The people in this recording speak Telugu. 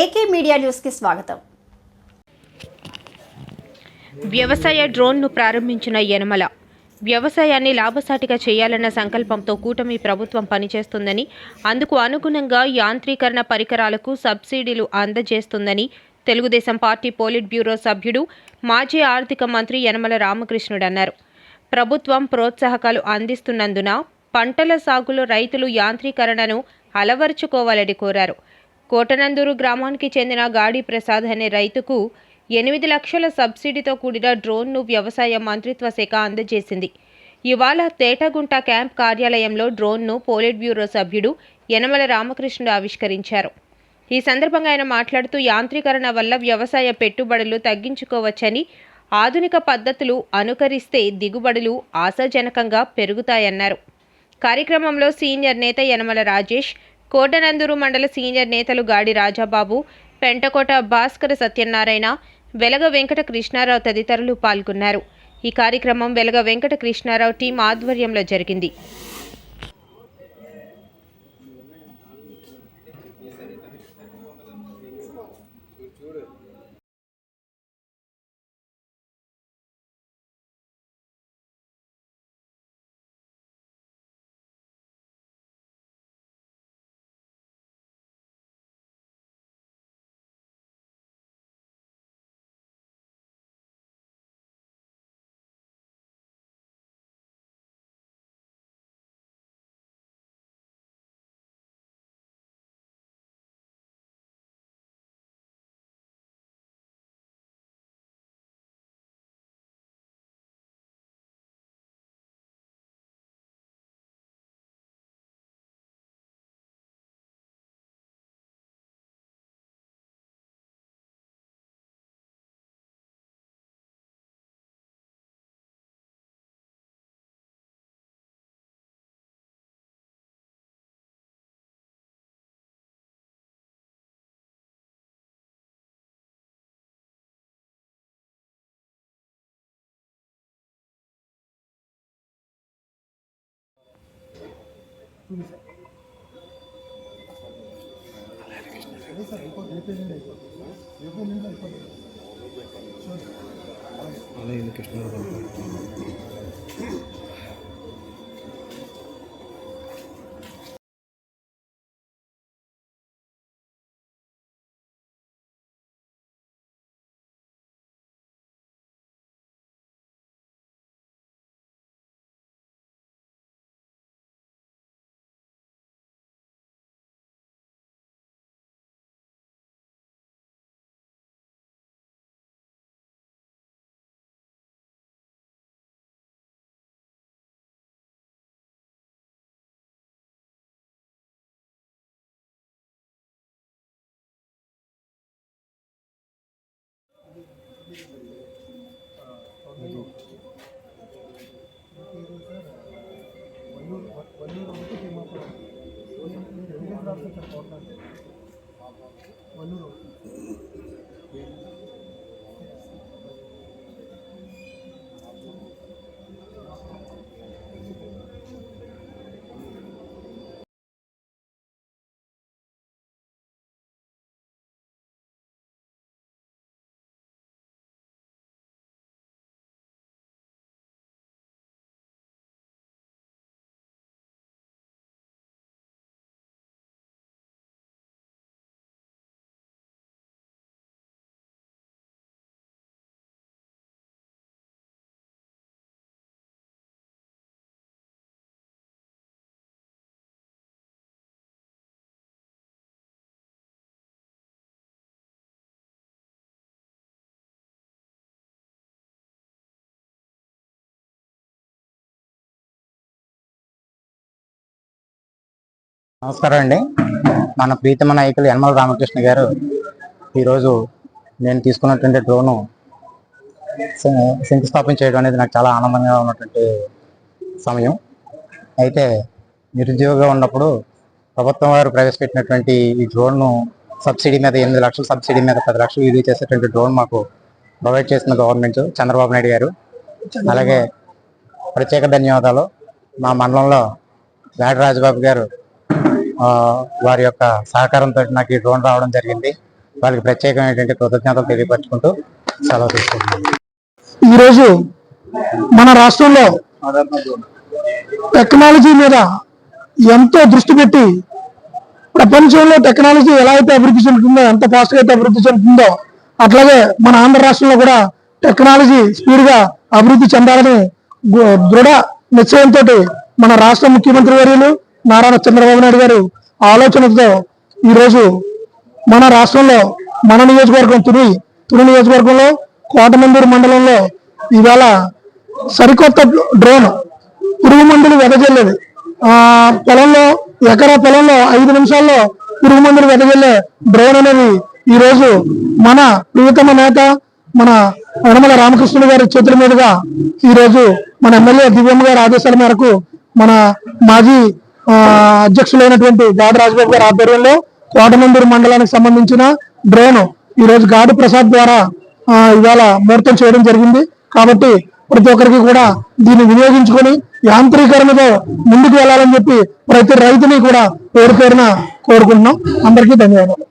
AK media న్యూస్కి స్వాగతం. వ్యవసాయ డ్రోన్ను ప్రారంభించిన యనమల. వ్యవసాయాన్ని లాభసాటిగా చేయాలన్న సంకల్పంతో కూటమి ప్రభుత్వం పనిచేస్తుందని అందుకు అనుగుణంగా యాంత్రీకరణ పరికరాలకు సబ్సిడీలు అందజేస్తుందని తెలుగుదేశం పార్టీ పోలిట్ బ్యూరో సభ్యుడు మాజీ ఆర్థిక మంత్రి యనమల రామకృష్ణుడు అన్నారు. ప్రభుత్వం ప్రోత్సాహకాలు అందిస్తున్నందున పంటల సాగులో రైతులు యాంత్రీకరణను అలవరుచుకోవాలని కోరారు. కోటనందూరు గ్రామానికి చెందిన గాడి ప్రసాద్ అనే రైతుకు ఎనిమిది లక్షల సబ్సిడీతో కూడిన డ్రోన్ను వ్యవసాయ మంత్రిత్వ శాఖ అందజేసింది. ఇవాళ తేటగుంట క్యాంప్ కార్యాలయంలో డ్రోన్ను పోలిట్ బ్యూరో సభ్యుడు యనమల రామకృష్ణుడు ఆవిష్కరించారు. ఈ సందర్భంగా ఆయన మాట్లాడుతూ యాంత్రీకరణ వల్ల వ్యవసాయ పెట్టుబడులు తగ్గించుకోవచ్చని ఆధునిక పద్ధతులు అనుకరిస్తే దిగుబడులు ఆశాజనకంగా పెరుగుతాయన్నారు. కార్యక్రమంలో సీనియర్ నేత యనమల రాజేష్ కోటనందూరు మండల సీనియర్ నేతలు గాడి రాజాబాబు పెంటకోట భాస్కర సత్యనారాయణ వెలగ వెంకట కృష్ణారావు తదితరులు పాల్గొన్నారు. ఈ కార్యక్రమం వెలగ వెంకట కృష్ణారావు టీం ఆధ్వర్యంలో జరిగింది. అలాగే వల్లూరు నమస్కారం అండి. మన ప్రీతమ నాయకులు యనమల రామకృష్ణ గారు ఈరోజు నేను తీసుకున్నటువంటి డ్రోను శంకుస్థాపన చేయడం అనేది నాకు చాలా ఆనందంగా ఉన్నటువంటి సమయం. అయితే నిరుద్యోగంగా ఉన్నప్పుడు ప్రభుత్వం వారు ప్రవేశపెట్టినటువంటి ఈ డ్రోన్ను సబ్సిడీ మీద ఎనిమిది లక్షల సబ్సిడీ మీద పది లక్షలు ఇది చేసేటువంటి డ్రోన్ మాకు ప్రొవైడ్ చేసిన గవర్నమెంట్ చంద్రబాబు నాయుడు గారు. అలాగే ప్రత్యేక ధన్యవాదాలు మా మండలంలో గాడి రాజబాబు గారు వారి యొక్క సహకారంతో నాకు ఈ డ్రోన్ రావడం జరిగింది. వారికి ప్రత్యేకమైనటువంటి కృతజ్ఞతలు తెలియపరచుకుంటూ సెలవు తీసుకుంటున్నాను. ఈరోజు మన రాష్ట్రంలో టెక్నాలజీ మీద ఎంతో దృష్టి పెట్టి ప్రపంచంలో టెక్నాలజీ ఎలా అయితే అభివృద్ధి చెందుతుందో ఎంత ఫాస్ట్గా అయితే అభివృద్ధి చెందుతుందో అట్లాగే మన ఆంధ్ర రాష్ట్రంలో కూడా టెక్నాలజీ స్పీడ్గా అభివృద్ధి చెందాలని దృఢ నిశ్చయంతో మన రాష్ట్ర ముఖ్యమంత్రి వర్యులు నారాయణ చంద్రబాబు నాయుడు గారు ఆలోచనతో ఈరోజు మన రాష్ట్రంలో మన నియోజకవర్గం తుని తుని నియోజకవర్గంలో కోటమందూరు మండలంలో ఇవాళ సరికొత్త డ్రోన్ పురుగు మందులు వెదజల్లేది. ఆ పొలంలో ఎకరా పొలంలో ఐదు నిమిషాల్లో పురుగు మందులు వెదజల్లే డ్రోన్ అనేది ఈ రోజు మన ప్రియతమ నేత మన యనమల రామకృష్ణుడు గారి చేతుల మీదుగా ఈ రోజు మన ఎమ్మెల్యే దివ్యమ్మ గారి ఆదేశాల మేరకు మన మాజీ అధ్యక్షులైనటువంటి గాడి రాజబాబు గారి ఆధ్వర్యంలో కోటమందూరు మండలానికి సంబంధించిన డ్రోన్ ఈ రోజు గాడి ప్రసాద్ ద్వారా ఇవాళ ముహూర్తం చేయడం జరిగింది. కాబట్టి ప్రతి ఒక్కరికి కూడా దీన్ని వినియోగించుకొని యాంత్రీకరణతో ముందుకు వెళ్ళాలని చెప్పి ప్రతి రైతుని కూడా పేరు పేరున కోరుకుంటున్నాం. అందరికీ ధన్యవాదాలు.